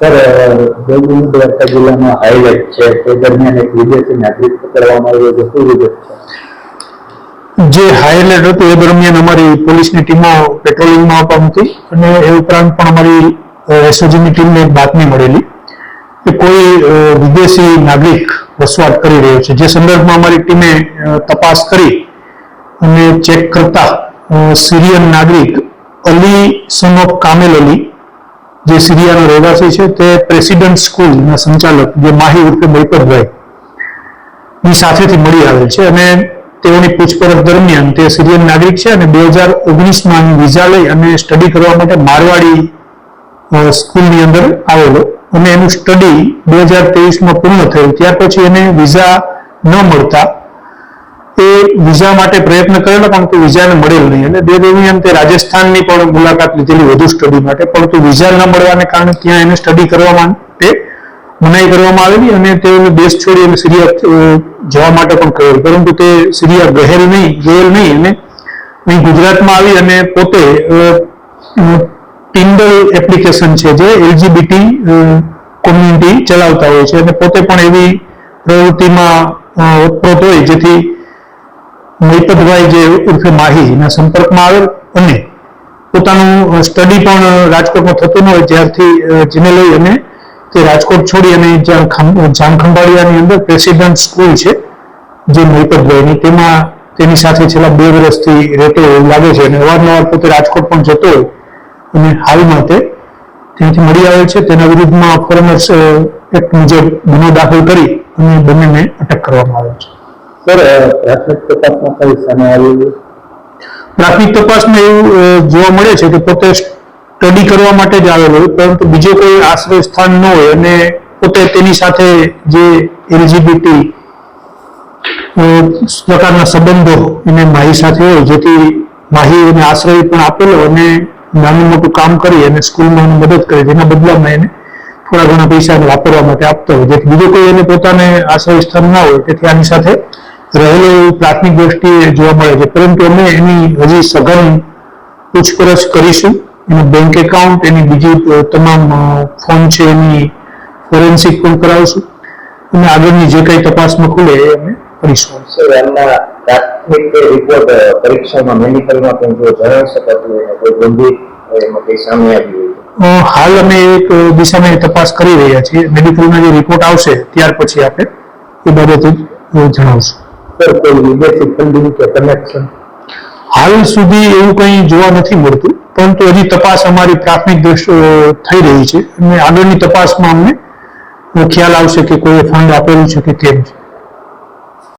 Sir Devbhumi Dwarka જિલ્લામાં highlight છે, તે દરમિયાન એક વિદેશી નાગરિક પકડવામાં આવ્યો છે. શું વિગત જે હાઈ એલર્ટ હતું, એ દરમિયાન અમારી પોલીસની ટીમો પેટ્રોલિંગમાં પણ હતી અને એ ઉપરાંત પણ અમારી એસઓજીની ટીમને એક બાતમી મળેલી કે કોઈ વિદેશી નાગરિક વસવાટ કરી રહ્યો છે. જે સંદર્ભમાં અમારી ટીમે તપાસ કરી અને ચેક કરતા સિરિયન નાગરિક Ali son of Kamel Ali જે સિરિયાનો રહેવાસી છે તે પ્રેસિડેન્ટ સ્કૂલના સંચાલક જે માહી ઉર્ફે મૈપતભાઈ ની સાથેથી મળી આવેલ છે અને તેઓની પૂછપરછ દરમિયાન તે સિરિયન નાગરિક છે અને બે હજાર ઓગણીસમાં વિઝા લઈ અને સ્ટડી કરવા માટે મારવાડી સ્કૂલની અંદર આવેલો અને એનું સ્ટડી બે હજાર તેવીસમાં પૂર્ણ થયું. ત્યાર પછી એને વિઝા ન મળતા એ વિઝા માટે પ્રયત્ન કરેલો પરંતુ વિઝાને મળેલ નહીં. અને બે દરમિયાન તે રાજસ્થાનની પણ મુલાકાત લીધેલી વધુ સ્ટડી માટે. પરંતુ વિઝા ન મળવાને કારણે ત્યાં એને સ્ટડી કરવા માટે મનાઈ કરવામાં આવેલી અને તેઓને દેશ છોડી અને સિરિયા જવા માટે પણ કહેલ પરંતુ તે સિરિયા ગહેલ નહીં ગયેલ નહીં અને અહીં ગુજરાતમાં આવી અને પોતે ટિન્ડલ એપ્લિકેશન છે જે એલજીબીટી કોમ્યુનિટી ચલાવતા હોય છે. અને પોતે પણ એવી પ્રવૃત્તિમાં અ, હોય જેથી મૈપતભાઈ જે ઉર્ફે માહીના સંપર્કમાં આવેલ અને પોતાનું સ્ટડી પણ રાજકોટમાં થતું ન હોય ત્યારથી જેને લઈ અને તે રાજકોટ છોડી અને જામખંભાળિયાની અંદર પ્રેસિડેન્ટ સ્કૂલ છે, જે મૈપતભાઈની. તેમાં, તેની સાથે છેલ્લા બે વર્ષથી રહેતો એવું લાગે છે અને અવારનવાર પોતે રાજકોટ પણ જતો હોય અને હાલમાં તે ત્યાંથી મળી આવે છે. તેના વિરુદ્ધમાં ફોરેનર્સ એક્ટ મુજબ ગુનો દાખલ કરી અને બંનેને અટક કરવામાં આવે છે. પ્રાથમિક તપાસમાં કઈ સામે તપાસમાં એવું જોવા મળે છે કે પોતે સ્ટડી કરવા માટે જ આવેલો હોય, પરંતુ બીજો કોઈ આશ્રય સ્થાન ન હોય અને પોતે તેની સાથે જે એલજીબીટી પ્રકારના સંબંધો એને માહી સાથે હોય, જેથી માહી એને આશ્રય પણ આપેલો અને નાનું મોટું કામ કરી અને સ્કૂલમાં મદદ કરી તેના બદલામાં એને થોડા ઘણા પૈસા વાપરવા માટે આપતો હોય. જેથી બીજો કોઈ એને પોતાને આશ્રય સ્થાન ના હોય, તેથી આની સાથે રહેલો એવું પ્રાથમિક દ્રષ્ટિએ જોવા મળે છે. પરંતુ અમે એની હજી સઘન પૂછપરછ કરીશું. એનું બેંક એકાઉન્ટ એની બીજી તમામ ફોર્મ ફોન છે એની ફોરેન્સિક પણ કરાવશું. અને આગળની જે કંઈ તપાસમાં ખુલે એ અમે કરીશું. પ્રાથમિક રિપોર્ટ પરીક્ષામાં મેડિકલમાં કંઈ જો જણાવી શકાતું હોય કોઈ ગંભીર એમાં કંઈ સામે આવ્યું હોય હાલ અમે એક દિશામાં તપાસ કરી રહ્યા છીએ. મેડિકલના જે રિપોર્ટ આવશે ત્યાર પછી આપણે એ બાબતે જણાવશું. સર કોઈ વિદેશી ફંડિંગ કે કનેક્શન હાલ સુધી એવું કંઈ જોવા નથી મળતું, પરંતુ હજી તપાસ અમારી પ્રાથમિક થઈ રહી છે. અને આગળની તપાસમાં અમને ખ્યાલ આવશે કે કોઈ ફંડ આપેલું છે કે કેમ છે.